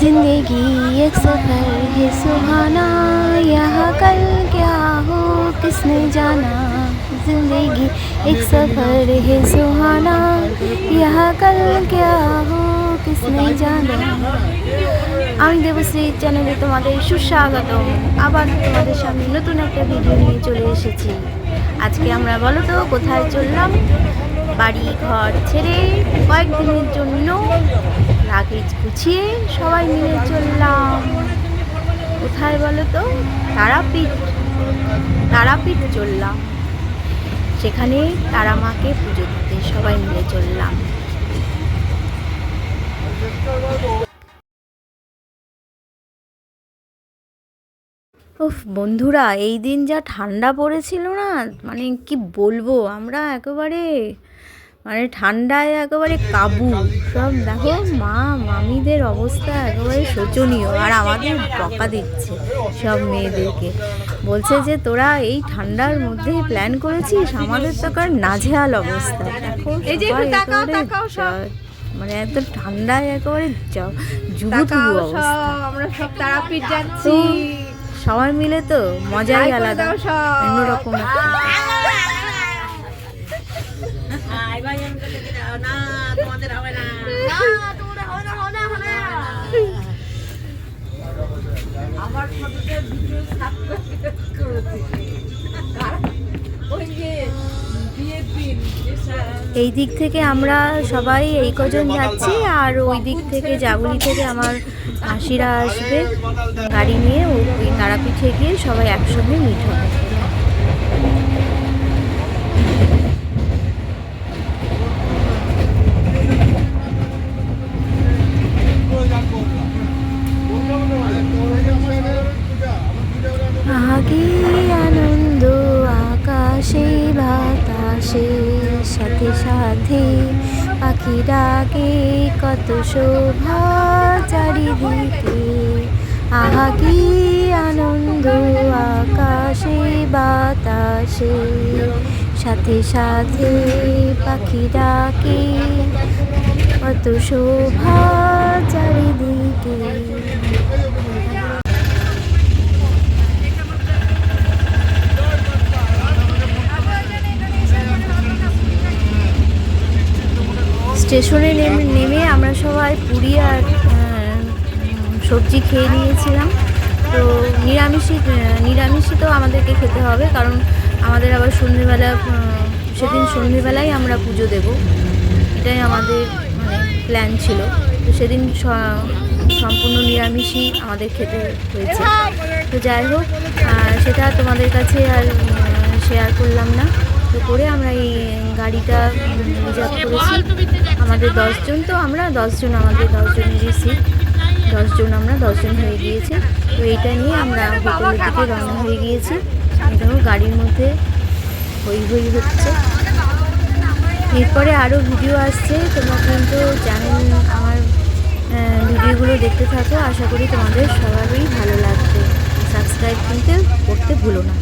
जिंदगी एक सफर है सुहाना यहाँ कल क्या हो किसने जाना जिंदगी एक सफर है सुहाना यहाँ कल क्या हो किसने जाना আমি দেবশ্রী চ্যানেলে তোমাদের সুস্বাগতম আবার তোমাদের সামনে নতুন একটা ভিডিও নিয়ে চলে এসেছি আজকে আমরা বলো তো কোথায় চললাম বাড়ি ঘর ছেড়ে কয়েকদিনের জন্য লাগেজ গুছিয়ে সবাই মিলে চললাম। কোথায় বলো তো? তারাপীঠ। তারাপীঠ চললাম। সেখানে তারা মাকে পুজো দিতে সবাই মিলে চললাম। উফ, বন্ধুরা, এই দিন যা ঠান্ডা পড়েছিল না মানে কি বলব, আমরা একেবারে মানে ঠান্ডায় একেবারে কাবু। সব দেখো মা মামিদের অবস্থা একেবারে শোচনীয়। আর আমাদের বকা দিচ্ছে সব মেয়েদেরকে। বলছে যে তোরা এই ঠান্ডার মধ্যে প্ল্যান করেছিস? আমাদের তো কার নাজেহাল অবস্থা। দেখো এই যে তাকাও, একেবারে তাকাও সব। মানে এত ঠান্ডায় একেবারে অবস্থা। আমরা সব তারাপীঠ যাচ্ছি। সবাই মিলে তো মজাই এই দিক থেকে আমরা সবাই এই কজন যাচ্ছি আর ওই দিক থেকে জাগুলি থেকে আমার মাসিরা আসবে। গাড়ি নিয়ে ওই তারাপীঠে গিয়ে সবাই একসঙ্গে মিট হবে আগে আনন্দ আকাশে বাতাসে সাথে সাথে পাখি ডাকে, কত শোভা চারিদিকে। আহা, কি আনন্দ আকাশে, বাতাসে। সাথে সাথে পাখি ডাকে, কত শোভা চারিদিকে। স্টেশনে নেমে নেমে আমরা সবাই পুরি আর সবজি খেয়ে নিয়েছিলাম। তো নিরামিষই নিরামিষই তো আমাদেরকে খেতে হবে কারণ আমাদের আবার সন্ধ্যেবেলা আহ, সেদিন সন্ধ্যেবেলায় আমরা পুজো দেব। এটাই আমাদের মানে প্ল্যান ছিল। তো সেদিন সম্পূর্ণ নিরামিষই আমাদের খেতে হয়েছে। তো যাই হোক সেটা তোমাদের কাছে আর শেয়ার করলাম না। তো করে আমরা এই গাড়িটা রিজার্ভ করেছি। আমাদের দশজন তো আমরা দশজন আমাদের দশজনেরই সিট দশজন আমরা দশজন হয়ে গিয়েছি। তো এইটা নিয়ে আমরা হোটেলের দিকে রওনা হয়ে গিয়েছি। দেখো গাড়ির মধ্যে হই হই হচ্ছে। এরপরে আরও ভিডিও আসছে তোমরা কিন্তু চ্যানেল আমার ভিডিওগুলো দেখতে থাকো। আশা করি তোমাদের সবারই ভালো লাগবে। সাবস্ক্রাইব কিন্তু করতে ভুলো না।